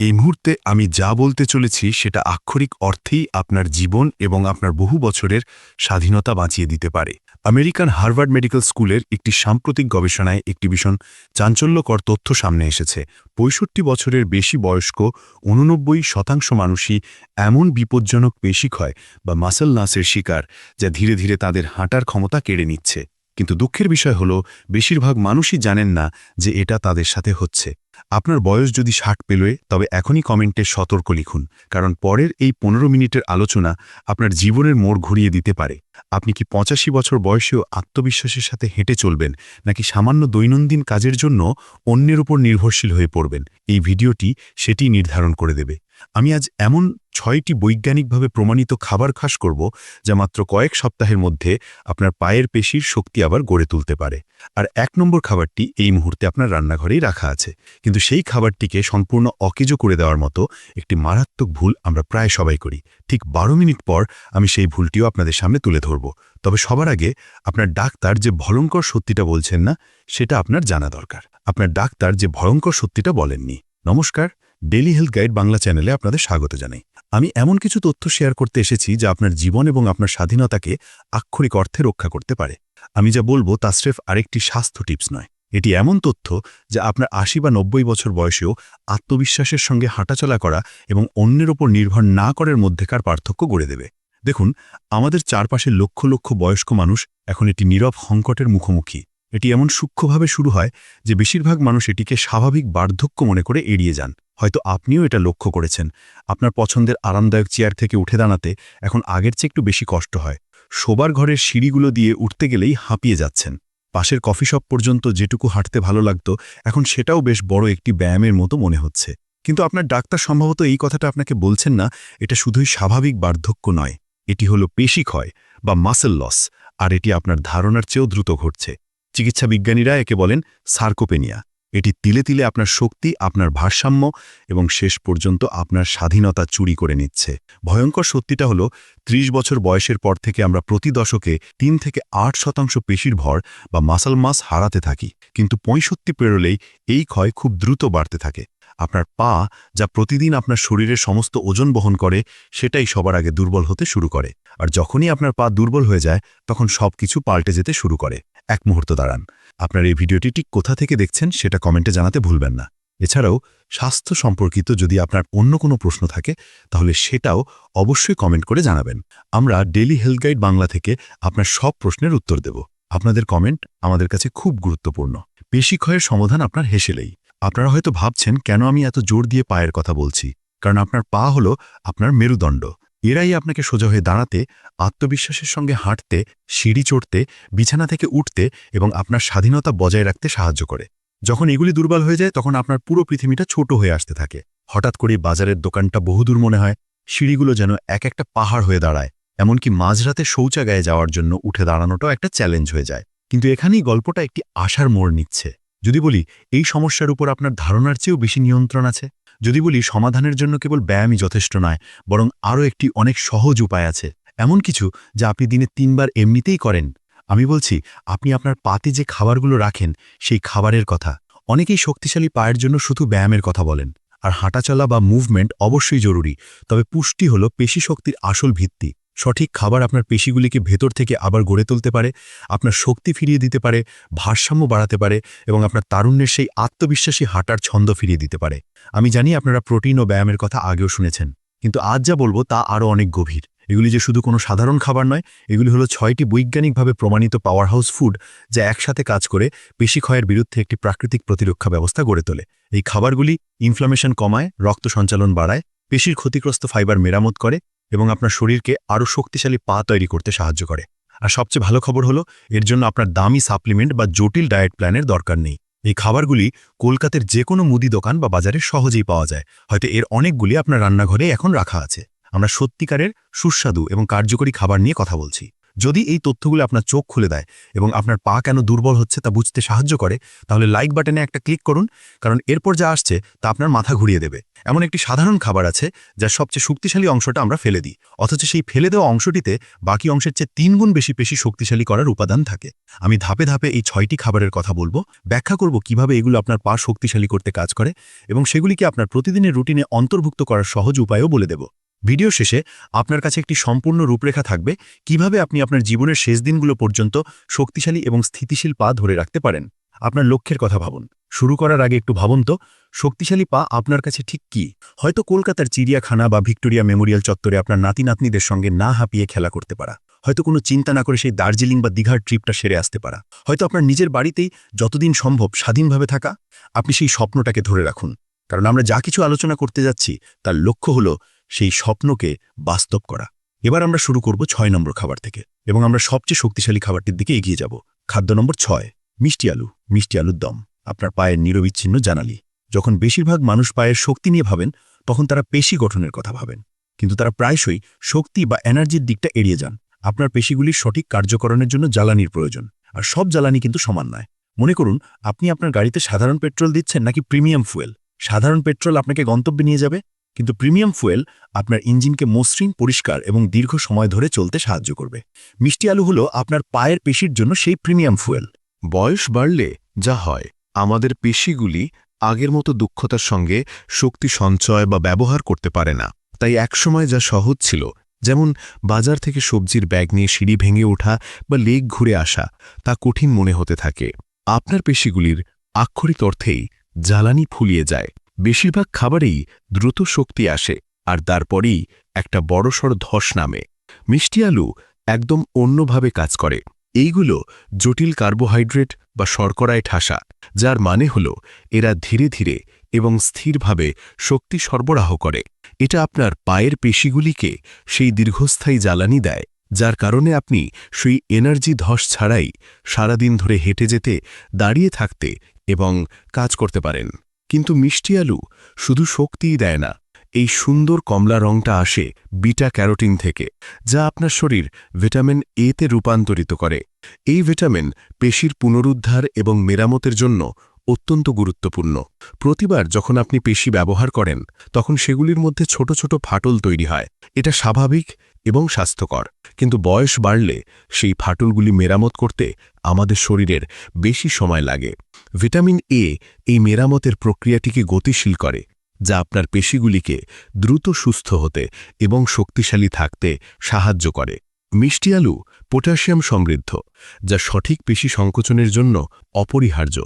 এই মুহূর্তে আমি যা বলতে চলেছি সেটা আক্ষরিক অর্থেই আপনার জীবন এবং আপনার বহু বছরের স্বাধীনতা বাঁচিয়ে দিতে পারে। আমেরিকান হার্ভার্ড মেডিকেল স্কুলের একটি সাম্প্রতিক গবেষণায় একটি ভীষণ চাঞ্চল্যকর তথ্য সামনে এসেছে। পঁয়ষট্টি বছরের বেশি বয়স্ক উননব্বই শতাংশ মানুষই এমন বিপজ্জনক পেশিক্ষয় বা মাসেল নাসের শিকার যা ধীরে ধীরে তাদের হাঁটার ক্ষমতা কেড়ে নিচ্ছে। কিন্তু দুঃখের বিষয় হল, বেশিরভাগ মানুষই জানেন না যে এটা তাদের সাথে হচ্ছে। আপনার বয়স যদি ষাট পেলোয়, তবে এখনই কমেন্টে সতর্ক লিখুন, কারণ পরের এই পনেরো মিনিটের আলোচনা আপনার জীবনের মোড় ঘুরিয়ে দিতে পারে। আপনি কি পঁচাশি বছর বয়সেও আত্মবিশ্বাসের সাথে হেঁটে চলবেন, নাকি সামান্য দৈনন্দিন কাজের জন্য অন্যের উপর নির্ভরশীল হয়ে পড়বেন? এই ভিডিওটি সেটি নির্ধারণ করে দেবে। আমি আজ এমন ছয়টি বৈজ্ঞানিকভাবে প্রমাণিত খাবার খাস করব যা মাত্র কয়েক সপ্তাহের মধ্যে আপনার পায়ের পেশির শক্তি আবার গড়ে তুলতে পারে। আর এক নম্বর খাবারটি এই মুহূর্তে আপনার রান্নাঘরেই রাখা আছে। কিন্তু সেই খাবারটিকে সম্পূর্ণ অকেজো করে দেওয়ার মতো একটি মারাত্মক ভুল আমরা প্রায় সবাই করি। ঠিক বারো মিনিট পর আমি সেই ভুলটিও আপনাদের সামনে তুলে ধরব। তবে সবার আগে আপনার ডাক্তার যে ভয়ঙ্কর সত্যিটা বলছেন না, সেটা আপনার জানা দরকার। আপনার ডাক্তার যে ভয়ঙ্কর সত্যিটা বলেননি। নমস্কার। ডেলি হেলথ গাইড বাংলা চ্যানেলে আপনাদের স্বাগত জানাই। আমি এমন কিছু তথ্য শেয়ার করতে এসেছি যা আপনার জীবন এবং আপনার স্বাধীনতাকে আক্ষরিক অর্থে রক্ষা করতে পারে। আমি যা বলব তা স্রেফ আরেকটি স্বাস্থ্য টিপস নয়। এটি এমন তথ্য যা আপনার আশি বা নব্বই বছর বয়সেও আত্মবিশ্বাসের সঙ্গে হাঁটাচলা করা এবং অন্যের ওপর নির্ভর না করার মধ্যেকার পার্থক্য গড়ে দেবে। দেখুন, আমাদের চারপাশে লক্ষ লক্ষ বয়স্ক মানুষ এখন এটি নীরব সংকটের মুখোমুখি। এটি এমন সূক্ষ্মভাবে শুরু হয় যে বেশিরভাগ মানুষ এটিকে স্বাভাবিক বার্ধক্য মনে করে এড়িয়ে যান। হয়তো আপনিও এটা লক্ষ্য করেছেন। আপনার পছন্দের আরামদায়ক চেয়ার থেকে উঠে দাঁড়াতে এখন আগের চেয়ে একটু বেশি কষ্ট হয়। শোবার ঘরের সিঁড়িগুলো দিয়ে উঠতে গেলেই হাঁপিয়ে যাচ্ছেন। পাশের কফি শপ পর্যন্ত যেটুকু হাঁটতে ভালো লাগত, এখন সেটাও বেশ বড় একটি ব্যায়ামের মতো মনে হচ্ছে। কিন্তু আপনার ডাক্তার সম্ভবত এই কথাটা আপনাকে বলছেন না, এটা শুধুই স্বাভাবিক বার্ধক্য নয়। এটি হলো পেশি ক্ষয় বা মাসেল লস, আর এটি আপনার ধারণার চেয়েও দ্রুত ঘটছে। চিকিৎসা বিজ্ঞানীরা একে বলেন সার্কোপেনিয়া। এটি তিলে তিলে আপনার শক্তি, আপনার ভারসাম্য এবং শেষ পর্যন্ত আপনার স্বাধীনতা চুরি করে নিচ্ছে। ভয়ঙ্কর সত্যিটা হলো ৩০ বছর বয়সের পর থেকে আমরা প্রতি দশকে তিন থেকে আট শতাংশ পেশির ভর বা মাসাল মাস হারাতে থাকি। কিন্তু পঁয়ষট্টি পেরোলেই এই ক্ষয় খুব দ্রুত বাড়তে থাকে। আপনার পা, যা প্রতিদিন আপনার শরীরের সমস্ত ওজন বহন করে, সেটাই সবার আগে দুর্বল হতে শুরু করে। আর যখনই আপনার পা দুর্বল হয়ে যায়, তখন সব কিছু পাল্টে যেতে শুরু করে। এক মুহূর্ত দাঁড়ান। আপনার এই ভিডিওটি ঠিক কোথা থেকে দেখছেন সেটা কমেন্টে জানাতে ভুলবেন না। এছাড়াও, স্বাস্থ্য সম্পর্কিত যদি আপনার অন্য কোনো প্রশ্ন থাকে, তাহলে সেটাও অবশ্যই কমেন্ট করে জানাবেন। আমরা ডেলি হেলথ গাইড বাংলা থেকে আপনার সব প্রশ্নের উত্তর দেব। আপনাদের কমেন্ট আমাদের কাছে খুব গুরুত্বপূর্ণ। পেশি ক্ষয়ের সমাধান আপনার হেসেলেই আপনারা হয়তো ভাবছেন, কেন আমি এত জোর দিয়ে পায়ের কথা বলছি? কারণ আপনার পা হলো আপনার মেরুদণ্ড। এরাই আপনাকে সোজা হয়ে দাঁড়াতে, আত্মবিশ্বাসের সঙ্গে হাঁটতে, সিঁড়ি চড়তে, বিছানা থেকে উঠতে এবং আপনার স্বাধীনতা বজায় রাখতে সাহায্য করে। যখন এগুলি দুর্বল হয়ে যায়, তখন আপনার পুরো পৃথিবীটা ছোট হয়ে আসতে থাকে। হঠাৎ করে বাজারের দোকানটা বহুদূর মনে হয়। সিঁড়িগুলো যেন এক একটা পাহাড় হয়ে দাঁড়ায়। এমনকি মাঝরাতে শৌচাগায়ে যাওয়ার জন্য উঠে দাঁড়ানোটাও একটা চ্যালেঞ্জ হয়ে যায়। কিন্তু এখানেই গল্পটা একটি আশার মোড় নিচ্ছে। যদি বলি, এই সমস্যার উপর আপনার ধারণার চেয়েও বেশি নিয়ন্ত্রণ আছে? যদি বলি সমাধানের জন্য কেবল ব্যায়ামই যথেষ্ট নয়, বরং আরও একটি অনেক সহজ উপায় আছে। এমন কিছু যা আপনি দিনে তিনবার এমনিতেই করেন। আমি বলছি, আপনি আপনার পাতে যে খাবারগুলো রাখেন, সেই খাবারের কথা। অনেকেই শক্তিশালী পায়ের জন্য শুধু ব্যায়ামের কথা বলেন। আর হাঁটাচলা বা মুভমেন্ট অবশ্যই জরুরি, তবে পুষ্টি হল পেশি শক্তির আসল ভিত্তি। সঠিক খাবার আপনার পেশিগুলিকে ভেতর থেকে আবার গড়ে তুলতে পারে, আপনার শক্তি ফিরিয়ে দিতে পারে, ভারসাম্য বাড়াতে পারে এবং আপনার তারুণ্যের সেই আত্মবিশ্বাসী হাঁটার ছন্দ ফিরিয়ে দিতে পারে। আমি জানি আপনারা প্রোটিন ও ব্যায়ামের কথা আগেও শুনেছেন, কিন্তু আজ যা বলব তা আরও অনেক গভীর। এগুলি যে শুধু কোনো সাধারণ খাবার নয়, এগুলি হলো ছয়টি বৈজ্ঞানিকভাবে প্রমাণিত পাওয়ার হাউস ফুড যা একসাথে কাজ করে পেশি ক্ষয়ের বিরুদ্ধে একটি প্রাকৃতিক প্রতিরক্ষা ব্যবস্থা গড়ে তোলে। এই খাবারগুলি ইনফ্লামেশন কমায়, রক্ত সঞ্চালন বাড়ায়, পেশির ক্ষতিগ্রস্ত ফাইবার মেরামত করে এবং আপনার শরীরকে আরও শক্তিশালী পা তৈরি করতে সাহায্য করে। আর সবচেয়ে ভালো খবর হলো, এর জন্য আপনার দামি সাপ্লিমেন্ট বা জটিল ডায়েট প্ল্যানের দরকার নেই। এই খাবারগুলি কলকাতার যে কোনো মুদি দোকান বা বাজারে সহজেই পাওয়া যায়। হয়তো এর অনেকগুলি আপনার রান্নাঘরে এখন রাখা আছে। আমরা সত্যিকারের সুস্বাদু এবং কার্যকরী খাবার নিয়ে কথা বলছি। যদি এই তথ্যগুলো আপনার চোখ খুলে দেয় এবং আপনার পা কেন দুর্বল হচ্ছে তা বুঝতে সাহায্য করে, তাহলে লাইক বাটনে একটা ক্লিক করুন, কারণ এরপর যা আসছে তা আপনার মাথা ঘুরিয়ে দেবে। এমন একটি সাধারণ খাবার আছে যার সবচেয়ে শক্তিশালী অংশটা আমরা ফেলে দিই, অথচ সেই ফেলে দেওয়া অংশটিতে বাকি অংশের চেয়ে তিন গুণ বেশি পেশি শক্তিশালী করার উপাদান থাকে। আমি ধাপে ধাপে এই ছয়টি খাবারের কথা বলব, ব্যাখ্যা করব কীভাবে এগুলো আপনার পা শক্তিশালী করতে কাজ করে এবং সেগুলিকে আপনার প্রতিদিনের রুটিনে অন্তর্ভুক্ত করার সহজ উপায়ও বলে দেব। ভিডিও শেষে আপনার কাছে একটি সম্পূর্ণ রূপরেখা থাকবে, কীভাবে আপনি আপনার জীবনের শেষ দিনগুলো পর্যন্ত শক্তিশালী এবং স্থিতিশীল পা ধরে রাখতে পারেন? আপনার লক্ষ্যের কথা ভাবুন। শুরু করার আগে একটু ভাবুন তো, শক্তিশালী পা আপনার কাছে ঠিক কি? হয়তো কলকাতার চিড়িয়াখানা বা ভিক্টোরিয়া মেমোরিয়াল চত্বরে আপনার নাতি নাতনিদের সঙ্গে না হাঁপিয়ে খেলা করতে পারা। হয়তো কোনো চিন্তা না করে সেই দার্জিলিং বা দীঘার ট্রিপটা সেরে আসতে পারা। হয়তো আপনার নিজের বাড়িতেই যতদিন সম্ভব স্বাধীনভাবে থাকা, আপনি সেই স্বপ্নটাকে ধরে রাখুন। কারণ আমরা যা কিছু আলোচনা করতে যাচ্ছি, তার লক্ষ্য হলো সেই স্বপ্নকে বাস্তব করা। এবার আমরা শুরু করব ছয় নম্বর খাবার থেকে এবং আমরা সবচেয়ে শক্তিশালী খাবারটির দিকে এগিয়ে যাব। খাদ্য নম্বর ছয়, মিষ্টি আলু, মিষ্টি আলুর দম। আপনার পায়ের নিরবিচ্ছিন্ন জানালি। যখন বেশিরভাগ মানুষ পায়ের শক্তি নিয়ে ভাবেন, তখন তারা পেশি গঠনের কথা ভাবেন। কিন্তু তারা প্রায়শই শক্তি বা এনার্জির দিকটা এড়িয়ে যান। আপনার পেশিগুলির সঠিক কার্যকরণের জন্য জ্বালানির প্রয়োজন। আর সব জ্বালানি কিন্তু সমান নয়। মনে করুন, আপনি আপনার গাড়িতে সাধারণ পেট্রোল দিচ্ছেন নাকি প্রিমিয়াম ফুয়েল। সাধারণ পেট্রোল আপনাকে গন্তব্যে নিয়ে যাবে। কিন্তু প্রিমিয়াম ফুয়েল আপনার ইঞ্জিনকে মসৃণ, পরিষ্কার এবং দীর্ঘ সময় ধরে চলতে সাহায্য করবে। মিষ্টি আলু হলো আপনার পায়ের পেশির জন্য সেই প্রিমিয়াম ফুয়েল। বয়স বাড়লে যা হয়, আমাদের পেশিগুলি আগের মতো দক্ষতার সঙ্গে শক্তি সঞ্চয় বা ব্যবহার করতে পারে না। তাই একসময় যা সহজ ছিল, যেমন বাজার থেকে সবজির ব্যাগ নিয়ে সিঁড়ি ভেঙে ওঠা বা লেগ ঘুরে আসা, তা কঠিন মনে হতে থাকে। আপনার পেশিগুলির আক্ষরিক অর্থেই জ্বালানি ফুলিয়ে যায়। বেশিরভাগ খাবারেই দ্রুত শক্তি আসে, আর তারপরেই একটা বড়সড় ধস নামে। মিষ্টি আলু একদম অন্যভাবে কাজ করে। এইগুলো জটিল কার্বোহাইড্রেট বা শর্করায় ঠাসা, যার মানে হল এরা ধীরে ধীরে এবং স্থিরভাবে শক্তি সরবরাহ করে। এটা আপনার পায়ের পেশিগুলিকে সেই দীর্ঘস্থায়ী জ্বালানি দেয়, যার কারণে আপনি সেই এনার্জি ধস ছাড়াই সারাদিন ধরে হেঁটে যেতে, দাঁড়িয়ে থাকতে এবং কাজ করতে পারেন। কিন্তু মিষ্টি আলু শুধু শক্তিই দেয় না। এই সুন্দর কমলা রংটা আসে বিটা ক্যারোটিন থেকে, যা আপনার শরীর ভিটামিন এতে রূপান্তরিত করে। এই ভিটামিন পেশির পুনরুদ্ধার এবং মেরামতের জন্য অত্যন্ত গুরুত্বপূর্ণ। প্রতিবার যখন আপনি পেশি ব্যবহার করেন, তখন সেগুলির মধ্যে ছোট ছোট ফাটল তৈরি হয়। এটা স্বাভাবিক এবং স্বাস্থ্যকর। কিন্তু বয়স বাড়লে সেই ফাটলগুলি মেরামত করতে আমাদের শরীরের বেশি সময় লাগে। ভিটামিন এ এই মেরামতের প্রক্রিয়াটিকে গতিশীল করে, যা আপনার পেশিগুলিকে দ্রুত সুস্থ হতে এবং শক্তিশালী থাকতে সাহায্য করে। মিষ্টি আলু পটাশিয়াম সমৃদ্ধ, যা সঠিক পেশি সংকোচনের জন্য অপরিহার্য।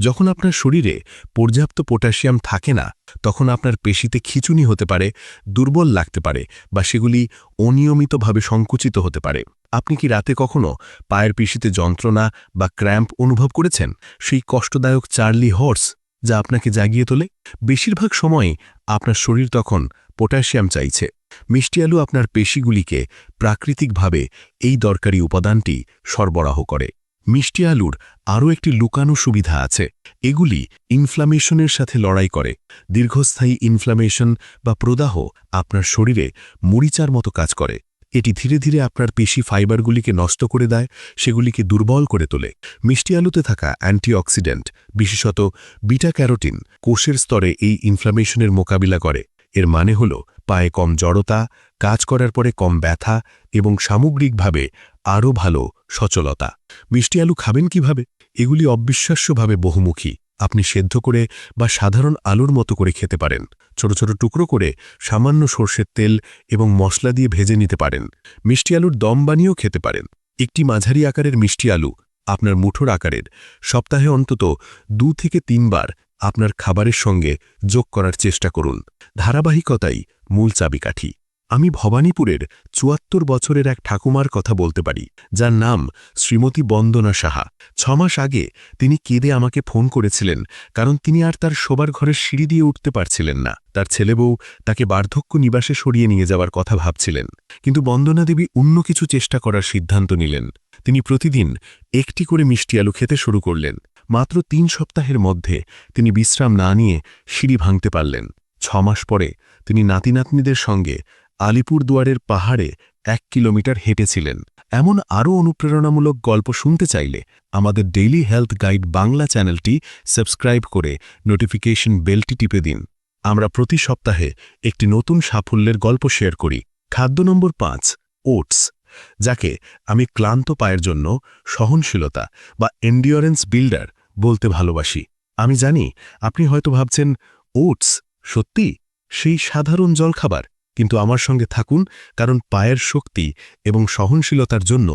যখন আপনার শরীরে পর্যাপ্ত পটাশিয়াম থাকে না, তখন আপনার পেশিতে খিচুনি হতে পারে, দুর্বল লাগতে পারে বা সেগুলি অনিয়মিতভাবে সংকুচিত হতে পারে। আপনি কি রাতে কখনো পায়ের পেশিতে যন্ত্রণা বা ক্র্যাম্প অনুভব করেছেন? সেই কষ্টদায়ক চার্লি হর্স, যা আপনাকে জাগিয়ে তোলে? বেশিরভাগ সময়ই আপনার শরীর তখন পটাশিয়াম চাইছে। মিষ্টি আলু আপনার পেশিগুলিকে প্রাকৃতিকভাবে এই দরকারি উপাদানটি সরবরাহ করে। মিষ্টি আলুর আরও একটি লুকানো সুবিধা আছে। এগুলি ইনফ্লামেশনের সাথে লড়াই করে। দীর্ঘস্থায়ী ইনফ্লামেশন বা প্রদাহ আপনার শরীরে মরিচার মতো কাজ করে। এটি ধীরে ধীরে আপনার পেশি ফাইবারগুলিকে নষ্ট করে দেয়, সেগুলিকে দুর্বল করে তোলে। মিষ্টি আলুতে থাকা অ্যান্টিঅক্সিডেন্ট, বিশেষত বিটা ক্যারোটিন, কোষের স্তরে এই ইনফ্লামেশনের মোকাবিলা করে। এর মানে হল পায়ে কম জড়তা, কাজ করার পরে কম ব্যথা এবং সামগ্রিকভাবে আরও ভালো সচলতা। মিষ্টি আলু খাবেন কীভাবে? এগুলি অবিশ্বাস্যভাবে বহুমুখী। আপনি সেদ্ধ করে বা সাধারণ আলুর মতো করে খেতে পারেন। ছোট ছোট টুকরো করে সামান্য সর্ষের তেল এবং মশলা দিয়ে ভেজে নিতে পারেন। মিষ্টি আলুর দম বানিয়েও খেতে পারেন। একটি মাঝারি আকারের মিষ্টি আলু আপনার মুঠোর আকারের সপ্তাহে অন্তত দু থেকে তিনবার আপনার খাবারের সঙ্গে যোগ করার চেষ্টা করুন। ধারাবাহিকতাই মূল চাবিকাঠি। আমি ভবানীপুরের চুয়াত্তর বছরের এক ঠাকুমার কথা বলতে পারি, যার নাম শ্রীমতী বন্দনা সাহা। ছমাস আগে তিনি কেঁদে আমাকে ফোন করেছিলেন, কারণ তিনি আর তার শোবার ঘরের সিঁড়ি দিয়ে উঠতে পারছিলেন না। তার ছেলে বউ তাকে বার্ধক্য নিবাসে সরিয়ে নিয়ে যাওয়ার কথা ভাবছিলেন, কিন্তু বন্দনা দেবী অন্য কিছু চেষ্টা করার সিদ্ধান্ত নিলেন। তিনি প্রতিদিন একটি করে মিষ্টি আলু খেতে শুরু করলেন। মাত্র তিন সপ্তাহের মধ্যে তিনি বিশ্রাম না নিয়ে সিঁড়ি ভাঙতে পারলেন। ছমাস পরে তিনি নাতিনাতনিদের সঙ্গে আলিপুরদুয়ারের পাহাড়ে এক কিলোমিটার হেঁটেছিলেন। এমন আরও অনুপ্রেরণামূলক গল্প শুনতে চাইলে আমাদের ডেইলি হেলথ গাইড বাংলা চ্যানেলটি সাবস্ক্রাইব করে নোটিফিকেশন বেলটি টিপে দিন। আমরা প্রতি সপ্তাহে একটি নতুন সাফল্যের গল্প শেয়ার করি। খাদ্য নম্বর পাঁচ, ওটস। যাকে আমি ক্লান্ত পায়ের জন্য সহনশীলতা বা এন্ডিওরেন্স বিল্ডার বলতে ভালোবাসি। আমি জানি আপনি হয়তো ভাবছেন, ওটস, সত্যি? সেই সাধারণ জলখাবার? কিন্তু আমার সঙ্গে থাকুন, কারণ পায়ের শক্তি এবং সহনশীলতার জন্য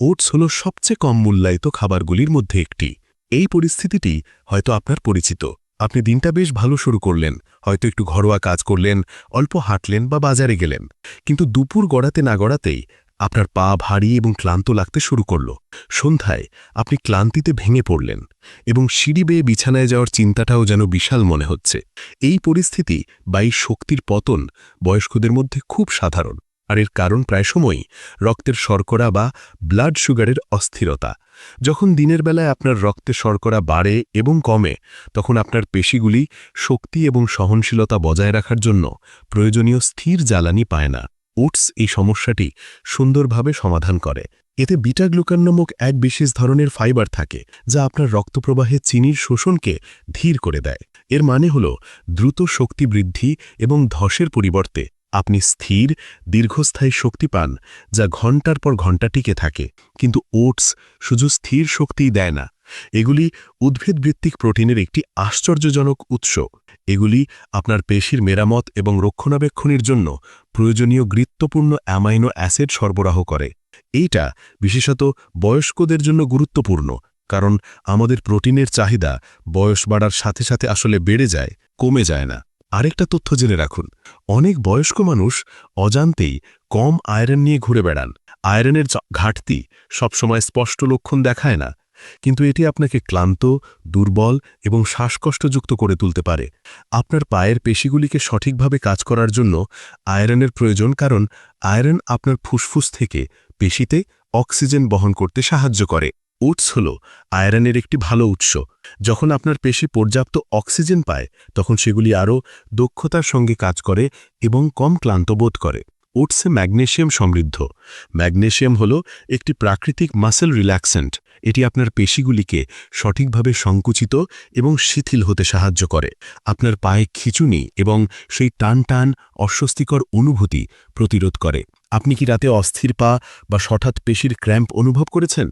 ওটস হল সবচেয়ে কম মূল্যায়িত খাবারগুলির মধ্যে একটি। এই পরিস্থিতিটি হয়তো আপনার পরিচিত। আপনি দিনটা বেশ ভালো শুরু করলেন, হয়তো একটু ঘরোয়া কাজ করলেন, অল্প হাঁটলেন বা বাজারে গেলেন। কিন্তু দুপুর গড়াতে না গড়াতেই আপনার পা ভারী এবং ক্লান্ত লাগতে শুরু করল। সন্ধ্যায় আপনি ক্লান্তিতে ভেঙে পড়লেন এবং সিঁড়ি বেয়ে বিছানায় যাওয়ার চিন্তাটাও যেন বিশাল মনে হচ্ছে। এই পরিস্থিতি বা শক্তির পতন বয়স্কদের মধ্যে খুব সাধারণ আর এর কারণ প্রায় সময়ই রক্তের শর্করা বা ব্লাড সুগারের অস্থিরতা। যখন দিনের বেলায় আপনার রক্তে শর্করা বাড়ে এবং কমে, তখন আপনার পেশিগুলি শক্তি এবং সহনশীলতা বজায় রাখার জন্য প্রয়োজনীয় স্থির জ্বালানি পায় না। ওটস এই সমস্যাটি সুন্দরভাবে সমাধান করে। এতে বিটা গ্লুকান নামক এক বিশেষ ধরনের ফাইবার থাকে, যা আপনার রক্তপ্রবাহে চিনির শোষণকে ধীর করে দেয়। এর মানে হল, দ্রুত শক্তি বৃদ্ধি এবং ধসের পরিবর্তে আপনি স্থির, দীর্ঘস্থায়ী শক্তি পান, যা ঘণ্টার পর ঘণ্টা টিকে থাকে। কিন্তু ওটস শুধু স্থির শক্তিই দেয় না এগুলি উদ্ভিদভিত্তিক প্রোটিনের একটি আশ্চর্যজনক উৎস। এগুলি আপনার পেশির মেরামত এবং রক্ষণাবেক্ষণের জন্য প্রয়োজনীয় গুরুত্বপূর্ণ অ্যামাইনো অ্যাসিড সরবরাহ করে। এইটা বিশেষত বয়স্কদের জন্য গুরুত্বপূর্ণ, কারণ আমাদের প্রোটিনের চাহিদা বয়স বাড়ার সাথে সাথে আসলে বেড়ে যায়, কমে যায় না। আরেকটা তথ্য জেনে রাখুন, অনেক বয়স্ক মানুষ অজান্তেই কম আয়রন নিয়ে ঘুরে বেড়ান। আয়রনের ঘাটতি সবসময় স্পষ্ট লক্ষণ দেখায় না কিন্তু এটি আপনাকে ক্লান্ত, দুর্বল এবং শ্বাসকষ্টযুক্ত করে তুলতে পারে। আপনার পায়ের পেশিগুলিকে সঠিকভাবে কাজ করার জন্য আয়রনের প্রয়োজন, কারণ আয়রন আপনার ফুসফুস থেকে পেশিতে অক্সিজেন বহন করতে সাহায্য করে। উৎস হল আয়রনের একটি ভালো উৎস। যখন আপনার পেশি পর্যাপ্ত অক্সিজেন পায়, তখন সেগুলি আরও দক্ষতার সঙ্গে কাজ করে এবং কম ক্লান্ত বোধ করে। ওটসে ম্যাগনেশিয়াম সমৃদ্ধ। ম্যাগনেশিয়াম হল একটি প্রাকৃতিক মাসেল রিল্যাক্সেন্ট। এটি আপনার পেশিগুলিকে সঠিকভাবে সংকুচিত এবং শিথিল হতে সাহায্য করে। আপনার পায়ে খিচুনি এবং সেই টান টান অস্বস্তিকর অনুভূতি প্রতিরোধ করে। আপনি কি রাতে অস্থির পা বা হঠাৎ পেশির ক্র্যাম্প অনুভব করেছেন?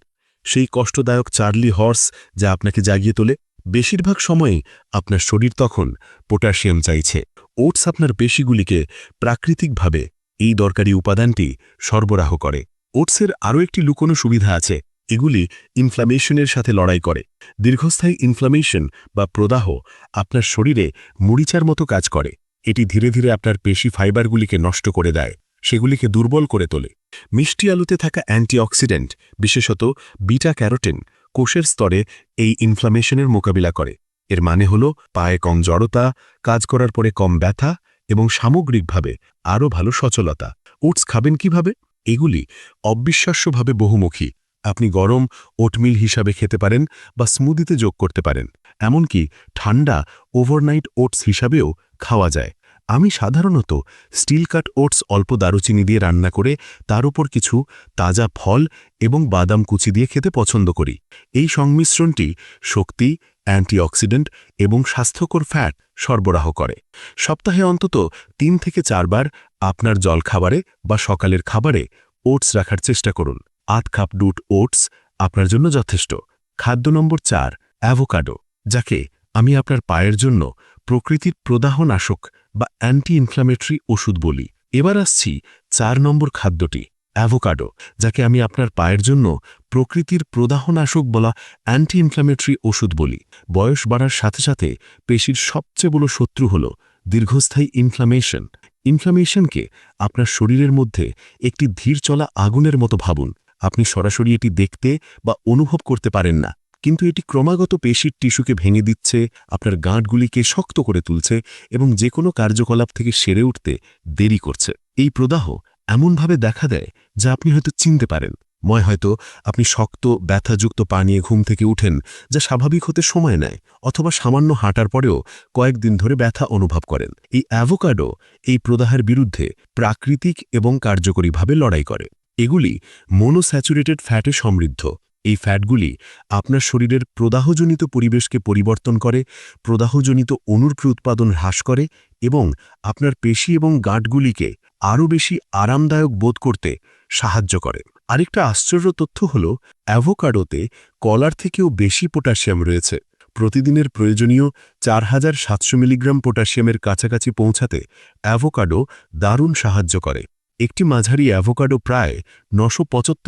সেই কষ্টদায়ক চার্লি হর্স যা আপনাকে জাগিয়ে তোলে। বেশিরভাগ সময়েই আপনার শরীর তখন পটাশিয়াম চাইছে। ওটস আপনার পেশিগুলিকে প্রাকৃতিকভাবে এই দরকারি উপাদানটি সরবরাহ করে। ওটসের আরও একটি লুকোনো সুবিধা আছে। এগুলি ইনফ্লামেশনের সাথে লড়াই করে। দীর্ঘস্থায়ী ইনফ্লামেশন বা প্রদাহ আপনার শরীরে মুড়িচার মতো কাজ করে। এটি ধীরে ধীরে আপনার পেশি ফাইবারগুলিকে নষ্ট করে দেয়, সেগুলিকে দুর্বল করে তোলে। মিষ্টি আলুতে থাকা অ্যান্টিঅক্সিডেন্ট, বিশেষত বিটা ক্যারোটিন কোষের স্তরে এই ইনফ্লামেশনের মোকাবিলা করে। এর মানে হল, পায়ে কম জড়তা, কাজ করার পরে কম ব্যথা এবং সামগ্রিকভাবে আরও ভালো সচলতা। ওটস খাবেন কীভাবে? এগুলি অবিশ্বাস্যভাবে বহুমুখী। আপনি গরম ওটমিল হিসাবে খেতে পারেন বা স্মুদিতে যোগ করতে পারেন। এমনকি ঠান্ডা ওভারনাইট ওটস হিসাবেও খাওয়া যায়। আমি সাধারণত স্টিল কাট ওটস অল্প দারুচিনি দিয়ে রান্না করে তার উপর কিছু তাজা ফল এবং বাদাম কুচি দিয়ে খেতে পছন্দ করি। এই সংমিশ্রণটি শক্তি, অ্যান্টিঅক্সিডেন্ট এবং স্বাস্থ্যকর ফ্যাট সরবরাহ করে। সপ্তাহে অন্তত তিন থেকে চারবার আপনার জলখাবারে বা সকালের খাবারে ওটস রাখার চেষ্টা করুন। আধ কাপ ডুট ওটস আপনার জন্য যথেষ্ট। খাদ্য নম্বর চার, অ্যাভোকাডো, যাকে আমি আপনার পায়ের জন্য প্রকৃতির প্রদাহনাশক বা অ্যান্টি ইনফ্লামেটরি ওষুধ বলি। এবার আসছি চার নম্বর খাদ্যটি, অ্যাভোকাডো, যাকে আমি আপনার পায়ের জন্য প্রকৃতির প্রদাহনাশক বলা অ্যান্টি ইনফ্লামেটরি ওষুধ বলি। বয়স বাড়ার সাথে সাথে পেশির সবচেয়ে বড় শত্রু হল দীর্ঘস্থায়ী ইনফ্লামেশন ইনফ্লামেশনকে আপনার শরীরের মধ্যে একটি ধীর চলা আগুনের মতো ভাবুন। আপনি সরাসরি এটি দেখতে বা অনুভব করতে পারেন না। কিন্তু এটি ক্রমাগত পেশির টিস্যুকে ভেঙে দিচ্ছে, আপনার গাঁটগুলিকে শক্ত করে তুলছে এবং যে কোনো কার্যকলাপ থেকে সেরে উঠতে দেরি করছে। এই প্রদাহ এমনভাবে দেখা দেয় যা আপনি হয়তো চিনতে পারেন। ময় হয়তো আপনি শক্ত, ব্যথাযুক্ত পা নিয়ে ঘুম থেকে উঠেন, যা স্বাভাবিক হতে সময় নেয়, অথবা সামান্য হাঁটার পরেও কয়েকদিন ধরে ব্যথা অনুভব করেন। এই অ্যাভোকাডো এই প্রদাহের বিরুদ্ধে প্রাকৃতিক এবং কার্যকরীভাবে লড়াই করে। এগুলি মনোস্যাচুরেটেড ফ্যাটে সমৃদ্ধ। এই ফ্যাটগুলি আপনার শরীরের প্রদাহজনিত পরিবেশকে পরিবর্তন করে, প্রদাহজনিত অণুর উৎপাদন হ্রাস করে এবং আপনার পেশি এবং গাঁটগুলিকে আরও বেশি আরামদায়ক বোধ করতে সাহায্য করে। আরেকটা আশ্চর্য তথ্য হল, অ্যাভোকাডোতে কলার থেকেও বেশি পটাশিয়াম রয়েছে। প্রতিদিনের প্রয়োজনীয় চার হাজার সাতশো মিলিগ্রাম পটাশিয়ামের কাছাকাছি পৌঁছাতে অ্যাভোকাডো দারুণ সাহায্য করে। একটি মাঝারি অ্যাভোকাডো প্রায় নশো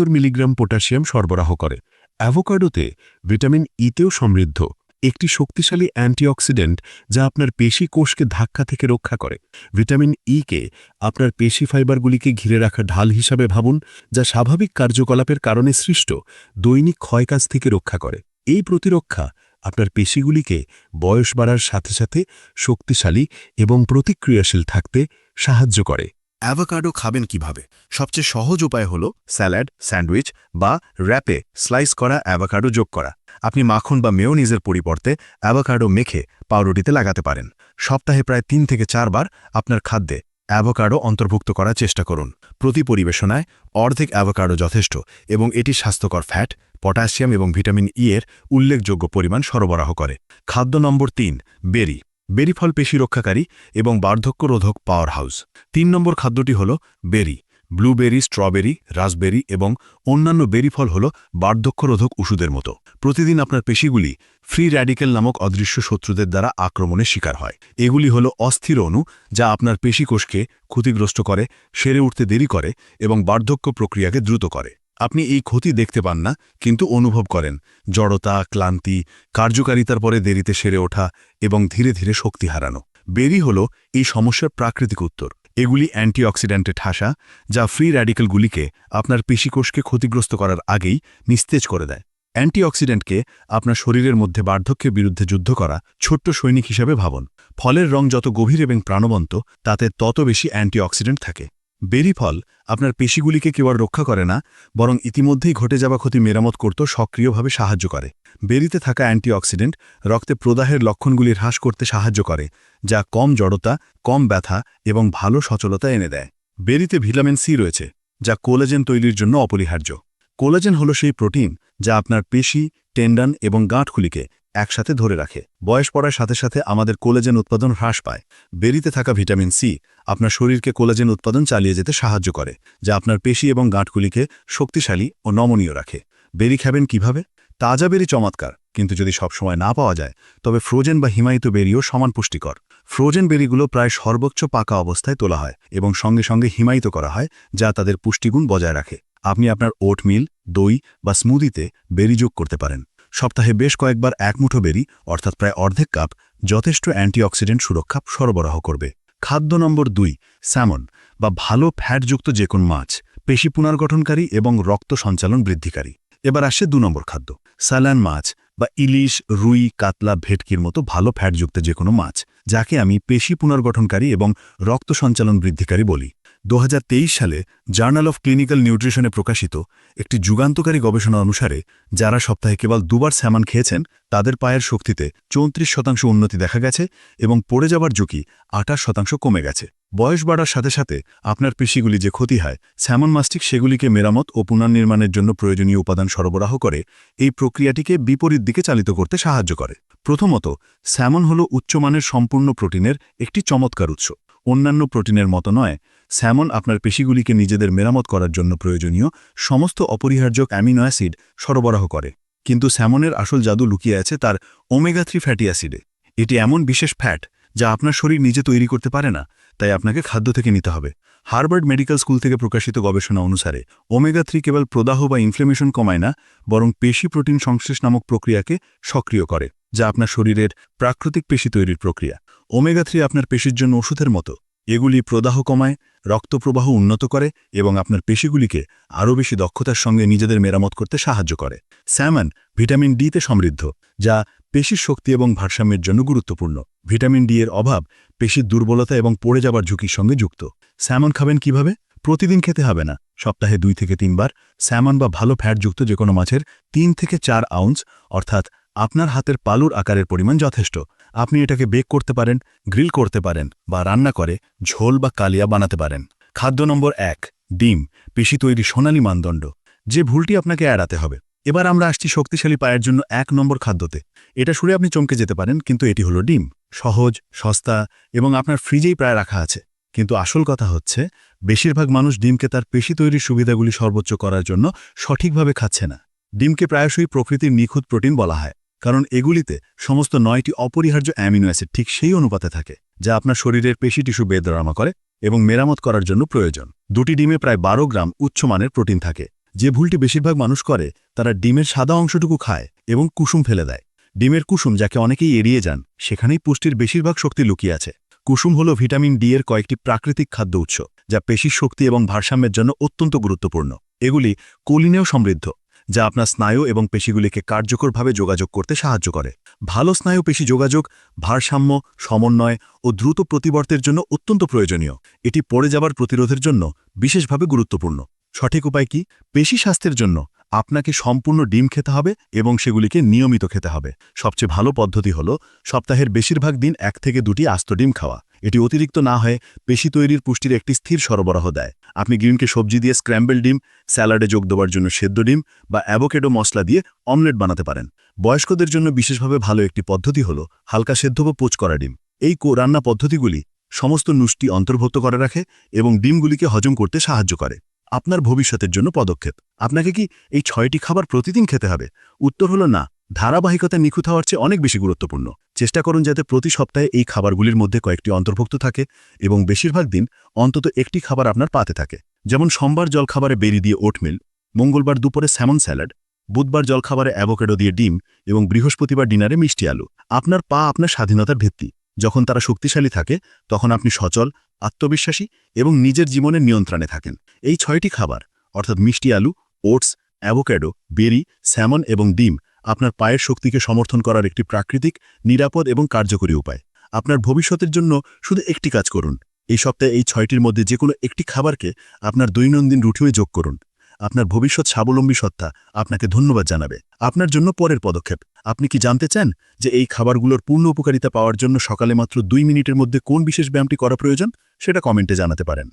মিলিগ্রাম পটাশিয়াম সরবরাহ করে। অ্যাভোকাডোতে ভিটামিন ইতেও সমৃদ্ধ, একটি শক্তিশালী অ্যান্টিঅক্সিডেন্ট যা আপনার পেশি কোষকে ধাক্কা থেকে রক্ষা করে। ভিটামিন ইকে আপনার পেশি ফাইবারগুলিকে ঘিরে রাখা ঢাল হিসাবে ভাবুন, যা স্বাভাবিক কার্যকলাপের কারণে সৃষ্ট, দৈনিক ক্ষয়কাজ থেকে রক্ষা করে। এই প্রতিরক্ষা আপনার পেশিগুলিকে বয়স বাড়ার সাথে সাথে শক্তিশালী এবং প্রতিক্রিয়াশীল থাকতে সাহায্য করে। অ্যাভোকাডো খাবেন কীভাবে? সবচেয়ে সহজ উপায় হলো স্যালাড, স্যান্ডউইচ বা র্যাপে স্লাইস করা অ্যাভোকাডো যোগ করা। আপনি মাখন বা মেয়োনিজের পরিবর্তে অ্যাভোকাডো মেখে পাউরুটিতে লাগাতে পারেন। সপ্তাহে প্রায় তিন থেকে চারবার আপনার খাদ্যে অ্যাভোকাডো অন্তর্ভুক্ত করার চেষ্টা করুন। প্রতি পরিবেশনায় অর্ধেক অ্যাভোকাডো যথেষ্ট এবং এটি স্বাস্থ্যকর ফ্যাট, পটাশিয়াম এবং ভিটামিন ই এর উল্লেখযোগ্য পরিমাণ সরবরাহ করে। খাদ্য নম্বর তিন, বেরি। বেরি ফল পেশি রক্ষাকারী এবং বার্ধক্যরোধক পাওয়ার হাউস তিন নম্বর খাদ্যটি হল বেরি ব্লুবেরি স্ট্রবেরি রাসবেরি এবং অন্যান্য বেরি ফল হল বার্ধক্যরোধক ওষুধের মতো। প্রতিদিন আপনার পেশিগুলি ফ্রি র্যাডিক্যাল নামক অদৃশ্য শত্রুদের দ্বারা আক্রমণের শিকার হয়। এগুলি হল অস্থির অণু, যা আপনার পেশিকোষকে ক্ষতিগ্রস্ত করে, সেরে উঠতে দেরি করে এবং বার্ধক্য প্রক্রিয়াকে দ্রুত করে। আপনি এই ক্ষতি দেখতে পান না, কিন্তু অনুভব করেন। জড়তা, ক্লান্তি, কার্যকারিতার পরে দেরিতে সেরে ওঠা এবং ধীরে ধীরে শক্তি হারানো। বেরি হল এই সমস্যার প্রাকৃতিক উত্তর। এগুলি অ্যান্টিঅক্সিডেন্টে ঠাসা, যা ফ্রি র্যাডিক্যালগুলিকে আপনার পেশিকোষকে ক্ষতিগ্রস্ত করার আগেই নিস্তেজ করে দেয়। অ্যান্টিঅক্সিডেন্টকে আপনার শরীরের মধ্যে বার্ধক্যের বিরুদ্ধে যুদ্ধ করা ছোট্ট সৈনিক হিসাবে ভাবুন। ফলের রং যত গভীর এবং প্রাণবন্ত, তাতে তত বেশি অ্যান্টিঅক্সিডেন্ট থাকে। বেরি ফল আপনার পেশিগুলিকে কেউ আর রক্ষা করে না, বরং ইতিমধ্যেই ঘটে যাওয়া ক্ষতি মেরামত করতে সক্রিয়ভাবে সাহায্য করে। বেরিতে থাকা অ্যান্টিঅক্সিডেন্ট রক্তে প্রদাহের লক্ষণগুলি হ্রাস করতে সাহায্য করে, যা কম জড়তা, কম ব্যথা এবং ভালো সচলতা এনে দেয়। বেরিতে ভিটামিন সি রয়েছে, যা কোলাজেন তৈরির জন্য অপরিহার্য। কোলাজেন হল সেই প্রোটিন যা আপনার পেশি, টেন্ডন এবং গাঁটগুলিকে একসাথে ধরে রাখে। বয়স পড়ার সাথে সাথে আমাদের কোলাজেন উৎপাদন হ্রাস পায়। বেরিতে থাকা ভিটামিন সি আপনার শরীরকে কোলাজেন উৎপাদন চালিয়ে যেতে সাহায্য করে, যা আপনার পেশি এবং গাঁটগুলিকে শক্তিশালী ও নমনীয় রাখে। বেরি খাবেন কীভাবে? তাজা বেরি চমৎকার, কিন্তু যদি সবসময় না পাওয়া যায়, তবে ফ্রোজেন বা হিমায়িত বেরিও সমান পুষ্টিকর। ফ্রোজেন বেরিগুলো প্রায় সর্বোচ্চ পাকা অবস্থায় তোলা হয় এবং সঙ্গে সঙ্গে হিমায়িত করা হয়, যা তাদের পুষ্টিগুণ বজায় রাখে। আপনি আপনার ওটমিল, দই বা স্মুদিতে বেরি যোগ করতে পারেন। সপ্তাহে বেশ কয়েকবার এক মুঠো বেরি, অর্থাৎ প্রায় অর্ধেক কাপ, যথেষ্ট অ্যান্টিঅক্সিডেন্ট সুরক্ষা সরবরাহ করবে। খাদ্য নম্বর দুই, স্যামন, বা ভালো ফ্যাটযুক্ত যে কোন মাছ, পেশি পুনর্গঠনকারী এবং রক্ত সঞ্চালন বৃদ্ধিকারী। এবার আসে দু নম্বর খাদ্য স্যালান মাছ, বা ইলিশ, রুই, কাতলা, ভেটকির মতো ভালো ফ্যাটযুক্ত যে কোনো মাছ, যাকে আমি পেশি পুনর্গঠনকারী এবং রক্ত সঞ্চালন বৃদ্ধিকারী বলি। দু হাজার তেইশ সালে জার্নাল অফ ক্লিনিক্যাল নিউট্রিশনে প্রকাশিত একটি যুগান্তকারী গবেষণা অনুসারে, যারা সপ্তাহে কেবল দুবার স্যামান খেয়েছেন, তাদের পায়ের শক্তিতে চৌত্রিশ শতাংশ উন্নতি দেখা গেছে এবং পড়ে যাবার ঝুঁকি আঠাশ শতাংশ কমে গেছে। বয়স বাড়ার সাথে সাথে আপনার পেশিগুলি যে ক্ষতি হয়, স্যামন মাস্টিক সেগুলিকে মেরামত ও পুনর্নির্মাণের জন্য প্রয়োজনীয় উপাদান সরবরাহ করে, এই প্রক্রিয়াটিকে বিপরীত দিকে চালিত করতে সাহায্য করে। প্রথমত, স্যামন হল উচ্চমানের সম্পূর্ণ প্রোটিনের একটি চমৎকার উৎস। অন্যান্য প্রোটিনের মতো নয়। স্যামন আপনার পেশিগুলিকে নিজেদের মেরামত করার জন্য প্রয়োজনীয় সমস্ত অপরিহার্য অ্যামিনো অ্যাসিড সরবরাহ করে। কিন্তু স্যামনের আসল জাদু লুকিয়ে আছে তার ওমেগা থ্রি ফ্যাটি অ্যাসিডে। এটি এমন বিশেষ ফ্যাট যা আপনার শরীর নিজে তৈরি করতে পারে না, তাই আপনাকে খাদ্য থেকে নিতে হবে। হার্ভার্ড মেডিকেল স্কুল থেকে প্রকাশিত গবেষণা অনুসারে, ওমেগা থ্রি কেবল প্রদাহ বা ইনফ্লেমেশন কমায় না, বরং পেশি প্রোটিন সংশ্লেষ নামক প্রক্রিয়াকে সক্রিয় করে, যা আপনার শরীরের প্রাকৃতিক পেশি তৈরির প্রক্রিয়া। ওমেগা থ্রি আপনার পেশির জন্য ওষুধের মতো। এগুলি প্রদাহ কমায়, রক্তপ্রবাহ উন্নত করে এবং আপনার পেশিগুলিকে আরও বেশি দক্ষতার সঙ্গে নিজেদের মেরামত করতে সাহায্য করে। স্যামন, ভিটামিন ডিতে সমৃদ্ধ, যা পেশির শক্তি এবং ভারসাম্যের জন্য গুরুত্বপূর্ণ। ভিটামিন ডি এর অভাব পেশির দুর্বলতা এবং পড়ে যাবার ঝুঁকির সঙ্গে যুক্ত। স্যামন খাবেন কীভাবে? প্রতিদিন খেতে হবে না। সপ্তাহে দুই থেকে তিনবার। স্যামন বা ভালো ফ্যাটযুক্ত যে কোনো মাছের তিন থেকে চার আউন্স, অর্থাৎ আপনার হাতের পালুর আকারের পরিমাণ যথেষ্ট। আপনি এটাকে বেক করতে পারেন গ্রিল করতে পারেন বা রান্না করে ঝোল বা কালিয়া বানাতে পারেন। খাদ্য নম্বর এক, ডিম, পেশি তৈরি সোনালী মানদণ্ড। যে ভুলটি আপনাকে এড়াতে হবে। এবার আমরা আসছি শক্তিশালী পায়ের জন্য এক নম্বর খাদ্যতে। এটা শুনে আপনি চমকে যেতে পারেন, কিন্তু এটি হলো ডিম। সহজ, সস্তা এবং আপনার ফ্রিজেই প্রায় রাখা আছে। কিন্তু আসল কথা হচ্ছে, বেশিরভাগ মানুষ ডিমকে তার পেশি তৈরির সুবিধাগুলি সর্বোচ্চ করার জন্য সঠিকভাবে খাচ্ছে না। ডিমকে প্রায়শই প্রকৃতির নিখুঁত প্রোটিন বলা হয়। কারণ এগুলিতে সমস্ত নয়টি অপরিহার্য অ্যামিনো অ্যাসিড ঠিক সেই অনুপাতে থাকে, যা আপনার শরীরের পেশি টিস্যু বেদরামা করে এবং মেরামত করার জন্য প্রয়োজন। দুটি ডিমে প্রায় বারো গ্রাম উচ্চমানের প্রোটিন থাকে, যে ভুলটি বেশিরভাগ মানুষ করে, তারা ডিমের সাদা অংশটুকু খায় এবং কুসুম ফেলে দেয়। ডিমের কুসুম যাকে অনেকেই এড়িয়ে যান, সেখানেই পুষ্টির বেশিরভাগ শক্তি লুকিয়ে আছে। কুসুম হল ভিটামিন ডি এর কয়েকটি প্রাকৃতিক খাদ্য উৎস, যা পেশির শক্তি এবং ভারসাম্যের জন্য অত্যন্ত গুরুত্বপূর্ণ। এগুলি কোলিনেও সমৃদ্ধ। যা আপনার স্নায়ু এবং পেশিগুলিকে কার্যকরভাবে যোগাযোগ করতে সাহায্য করে। ভালো স্নায়ু পেশি যোগাযোগ, ভারসাম্য, সমন্বয় ও দ্রুত প্রতিবর্তের জন্য অত্যন্ত প্রয়োজনীয়। এটি পড়ে যাবার প্রতিরোধের জন্য বিশেষভাবে গুরুত্বপূর্ণ। সঠিক উপায় কি? পেশি স্বাস্থ্যের জন্য। আপনাকে সম্পূর্ণ ডিম খেতে হবে এবং সেগুলিকে নিয়মিত খেতে হবে। সবচেয়ে ভালো পদ্ধতি হল সপ্তাহের বেশিরভাগ দিন এক থেকে দুটি আস্ত ডিম খাওয়া। এটি অতিরিক্ত না হয়ে পেশি তৈরির পুষ্টির একটি স্থির সরবরাহ দেয়। আপনি গ্রিনকে সবজি দিয়ে স্ক্র্যাম্বল ডিম, স্যালাডে যোগ দেওয়ার জন্য সেদ্ধ ডিম বা অ্যাভোকেডো মশলা দিয়ে অমলেট বানাতে পারেন। বয়স্কদের জন্য বিশেষভাবে ভালো একটি পদ্ধতি হল হালকা সেদ্ধ বা পোচ করা ডিম। এই রান্না পদ্ধতিগুলি সমস্ত নুষ্টি অন্তর্ভুক্ত করে রাখে এবং ডিমগুলিকে হজম করতে সাহায্য করে। আপনার ভবিষ্যতের জন্য পদক্ষেপ। আপনাকে কি এই ছয়টি খাবার প্রতিদিন খেতে হবে? উত্তর হল না। ধারাবাহিকতা নিখুঁত হওয়ার চেয়ে অনেক বেশি গুরুত্বপূর্ণ। চেষ্টা করুন যাতে প্রতি সপ্তাহে এই খাবারগুলির মধ্যে কয়েকটি অন্তর্ভুক্ত থাকে এবং বেশিরভাগ দিন অন্তত একটি খাবার আপনার পাতে থাকে। যেমন সোমবার জলখাবারে বেরি দিয়ে ওটমিল, মঙ্গলবার দুপুরে স্যামন স্যালাড, বুধবার জলখাবারে অ্যাভোকেডো দিয়ে ডিম এবং বৃহস্পতিবার ডিনারে মিষ্টি আলু। আপনার পা আপনার স্বাধীনতার ভিত্তি। যখন তারা শক্তিশালী থাকে, তখন আপনি সচল, আত্মবিশ্বাসী এবং নিজের জীবনের নিয়ন্ত্রণে থাকেন। এই ছয়টি খাবার, অর্থাৎ মিষ্টি আলু, ওটস, অ্যাভোক্যাডো, বেরি, স্যামন এবং ডিম, আপনার পায়ের শক্তিকে সমর্থন করার একটি প্রাকৃতিক, নিরাপদ এবং কার্যকরী উপায়। আপনার ভবিষ্যতের জন্য শুধু একটি কাজ করুন। এই সপ্তাহে এই ছয়টির মধ্যে যে কোনো একটি খাবারকে আপনার দৈনন্দিন রুটিনে যোগ করুন। আপনার ভবিষ্যৎ স্বাবলম্বী সত্তা আপনাকে ধন্যবাদ জানাবে। আপনার জন্য পরের পদক্ষেপ। আপনি কি জানতে চান যে এই খাবারগুলোর পূর্ণ উপকারিতা পাওয়ার জন্য সকালে মাত্র দুই মিনিটের মধ্যে কোন বিশেষ ব্যায়ামটি করা প্রয়োজন? সেটা কমেন্টে জানাতে পারেন।